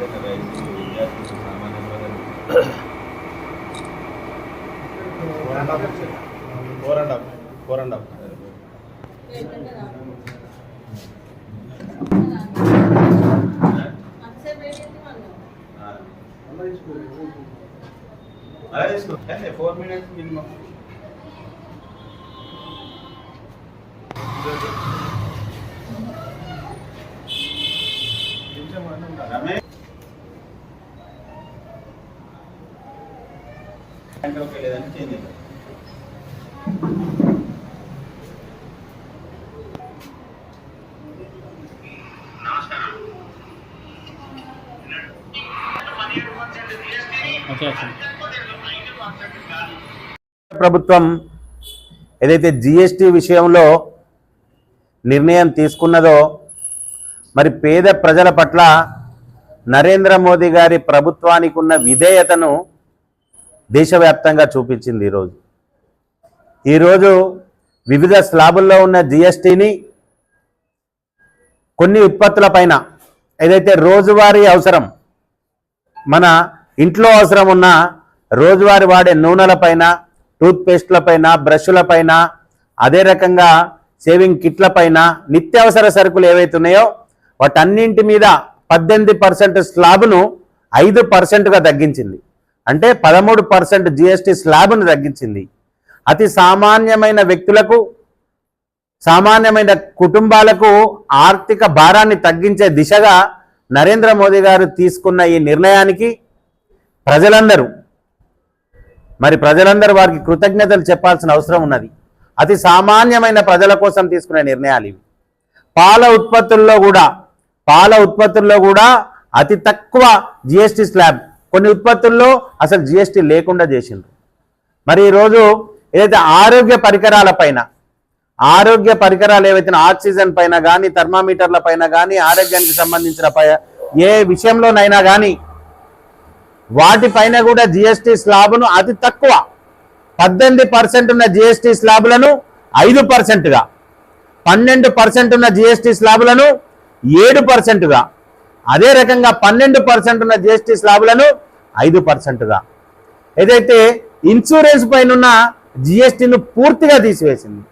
నిజంగా రైతులు విద్యార్థులు సామాన్య ప్రజలు four and half four and half అలా తీసుకో four minutes minimum Ramesh change ప్రభుత్వం ఏదైతే జిఎస్టి విషయంలో నిర్ణయం తీసుకున్నదో మరి పేద ప్రజల పట్ల నరేంద్ర మోదీ గారి ప్రభుత్వానికి ఉన్న విధేయతను దేశవ్యాప్తంగా చూపించింది ఈరోజు ఈరోజు వివిధ స్లాబుల్లో ఉన్న జిఎస్టిని కొన్ని ఉత్పత్తులపైన ఏదైతే రోజువారీ అవసరం మన ఇంట్లో అవసరం ఉన్న రోజువారీ వాడే నూనెలపైన టూత్పేస్ట్లపైన బ్రష్లపైన అదే రకంగా షేవింగ్ కిట్లపైన నిత్యావసర సరుకులు ఏవైతే ఉన్నాయో వాటన్నింటి మీద పద్దెనిమిది పర్సెంట్ స్లాబ్ను ఐదు పర్సెంట్గా తగ్గించింది. అంటే పదమూడు పర్సెంట్ జిఎస్టి స్లాబ్ను తగ్గించింది. అతి సామాన్యమైన వ్యక్తులకు సామాన్యమైన కుటుంబాలకు ఆర్థిక భారాన్ని తగ్గించే దిశగా నరేంద్ర మోదీ గారు తీసుకున్న ఈ నిర్ణయానికి ప్రజలందరూ మరి ప్రజలందరూ వారికి కృతజ్ఞతలు చెప్పాల్సిన అవసరం ఉన్నది. అతి సామాన్యమైన ప్రజల కోసం తీసుకునే నిర్ణయాలు ఇవి. పాల ఉత్పత్తుల్లో కూడా పాల ఉత్పత్తుల్లో కూడా అతి తక్కువ జిఎస్టి స్లాబ్ కొన్ని ఉత్పత్తుల్లో అసలు జిఎస్టి లేకుండా చేసిండ్రు. మరి ఈరోజు ఏదైతే ఆరోగ్య పరికరాల పైన ఆరోగ్య పరికరాలు ఏవైతే ఆక్సిజన్ పైన కానీ థర్మామీటర్ల పైన కానీ ఆరోగ్యానికి సంబంధించిన పై ఏ విషయంలోనైనా కానీ వాటిపైన కూడా జిఎస్టి స్లాబ్ను అతి తక్కువ పద్దెనిమిది పర్సెంట్ ఉన్న జిఎస్టీ స్లాబులను ఐదు పర్సెంట్గా పన్నెండు పర్సెంట్ ఉన్న జిఎస్టి స్లాబులను ఏడు పర్సెంట్గా అదే రకంగా పన్నెండు పర్సెంట్ ఉన్న జిఎస్టీ స్లాబులను ఐదు పర్సెంట్గా ఏదైతే ఇన్సూరెన్స్ పైన ఉన్న పూర్తిగా తీసివేసింది.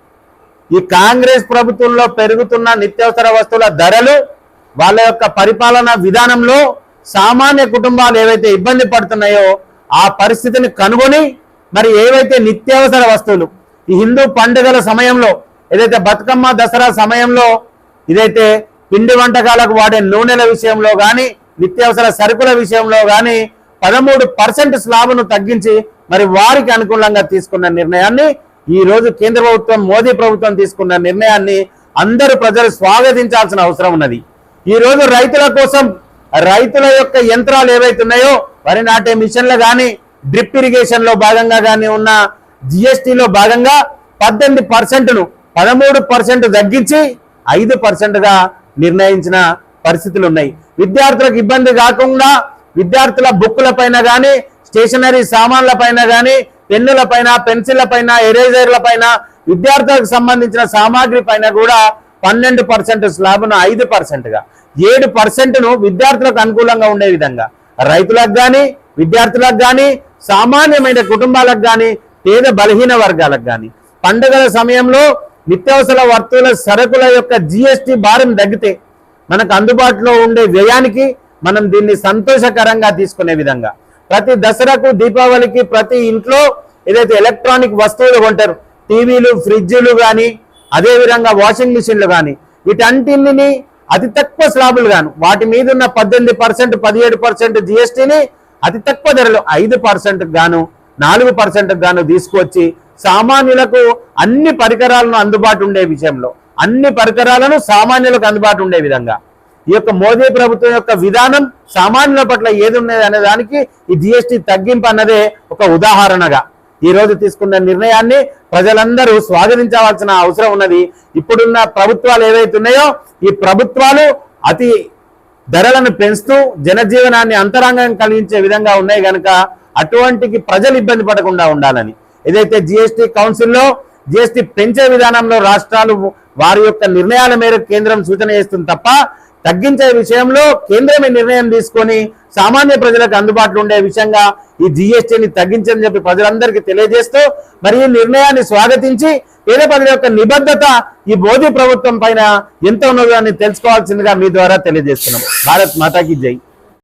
ఈ కాంగ్రెస్ ప్రభుత్వంలో పెరుగుతున్న నిత్యావసర వస్తువుల ధరలు వాళ్ళ యొక్క పరిపాలన విధానంలో సామాన్య కుటుంబాలు ఏవైతే ఇబ్బంది పడుతున్నాయో ఆ పరిస్థితిని కనుగొని మరి ఏవైతే నిత్యావసర వస్తువులు ఈ హిందూ పండుగల సమయంలో ఏదైతే బతుకమ్మ దసరా సమయంలో ఇదైతే పిండి వంటకాలకు వాడే నూనెల విషయంలో కానీ నిత్యావసర సరుకుల విషయంలో కానీ పదమూడు పర్సెంట్ స్లాబును తగ్గించి మరి వారికి అనుకూలంగా తీసుకున్న నిర్ణయాన్ని ఈ రోజు కేంద్ర ప్రభుత్వం మోదీ ప్రభుత్వం తీసుకున్న నిర్ణయాన్ని అందరూ ప్రజలు స్వాగతించాల్సిన అవసరం ఉన్నది. ఈ రోజు రైతుల కోసం రైతుల యొక్క యంత్రాలు ఏవైతున్నాయో వరి నాటే మిషన్లు కానీ డ్రిప్ ఇరిగేషన్లో భాగంగా కానీ ఉన్న జిఎస్టిలో భాగంగా పద్దెనిమిది పర్సెంట్ను పదమూడు పర్సెంట్ తగ్గించి ఐదు పర్సెంట్గా నిర్ణయించిన పరిస్థితులు ఉన్నాయి. విద్యార్థులకు ఇబ్బంది కాకుండా విద్యార్థుల బుక్కుల పైన కానీ స్టేషనరీ సామాన్ల పైన కానీ పెన్నుల పైన పెన్సిళ్ళ పైన ఎరేజర్ల పైన విద్యార్థులకు సంబంధించిన సామాగ్రి పైన కూడా పన్నెండు పర్సెంట్ స్లాబ్ను ఐదు పర్సెంట్గా ఏడు పర్సెంట్ను విద్యార్థులకు అనుకూలంగా ఉండే విధంగా రైతులకు కానీ విద్యార్థులకు కానీ సామాన్యమైన కుటుంబాలకు కానీ పేద బలహీన వర్గాలకు కానీ పండుగల సమయంలో నిత్యావసర వస్తువుల సరుకుల యొక్క జిఎస్టి భారం తగ్గితే మనకు అందుబాటులో ఉండే వ్యయానికి మనం దీన్ని సంతోషకరంగా తీసుకునే విధంగా. ప్రతి దసరాకు దీపావళికి ప్రతి ఇంట్లో ఏదైతే ఎలక్ట్రానిక్ వస్తువులు కొంటారు టీవీలు ఫ్రిడ్జ్లు కానీ అదేవిధంగా వాషింగ్ మిషన్లు కానీ వీటన్నింటిని అతి తక్కువ స్లాబులు గాను వాటి మీద ఉన్న పద్దెనిమిది పర్సెంట్ పదిహేడు పర్సెంట్ జిఎస్టీని అతి తక్కువ ధరలు ఐదు పర్సెంట్ గాను నాలుగు పర్సెంట్ గాను తీసుకొచ్చి సామాన్యులకు అన్ని పరికరాలను అందుబాటు ఉండే విషయంలో అన్ని పరికరాలను సామాన్యులకు అందుబాటు ఉండే విధంగా. ఈ యొక్క మోదీ ప్రభుత్వం యొక్క విధానం సామాన్యుల పట్ల ఏది ఉన్నది అనే దానికి ఈ జిఎస్టి తగ్గింపు అన్నదే ఒక ఉదాహరణగా. ఈ రోజు తీసుకున్న నిర్ణయాన్ని ప్రజలందరూ స్వాగతించవలసిన అవసరం ఉన్నది. ఇప్పుడున్న ప్రభుత్వాలు ఏవైతే ఉన్నాయో ఈ ప్రభుత్వాలు అతి ధరలను పెంచుతూ జనజీవనాన్ని అంతరంగం కలిగించే విధంగా ఉన్నాయి కనుక అటువంటికి ప్రజలు ఇబ్బంది పడకుండా ఉండాలని. ఏదైతే జిఎస్టీ కౌన్సిల్లో జిఎస్టీ పెంచే విధానంలో రాష్ట్రాలు వారి యొక్క నిర్ణయాల మేరకు కేంద్రం సూచన చేస్తుంది తప్ప తగ్గించే విషయంలో కేంద్రమే నిర్ణయం తీసుకొని సామాన్య ప్రజలకు అందుబాటులో ఉండే విషయంగా ఈ జిఎస్టీని తగ్గించని చెప్పి ప్రజలందరికీ తెలియజేస్తూ మరి ఈ నిర్ణయాన్ని స్వాగతించి పేద ప్రజల యొక్క నిబద్ధత ఈ మోదీ ప్రభుత్వం పైన ఎంత ఉన్నదో అని తెలుసుకోవాల్సిందిగా మీ ద్వారా తెలియజేస్తున్నాం. భారత్ మాతాకి జై.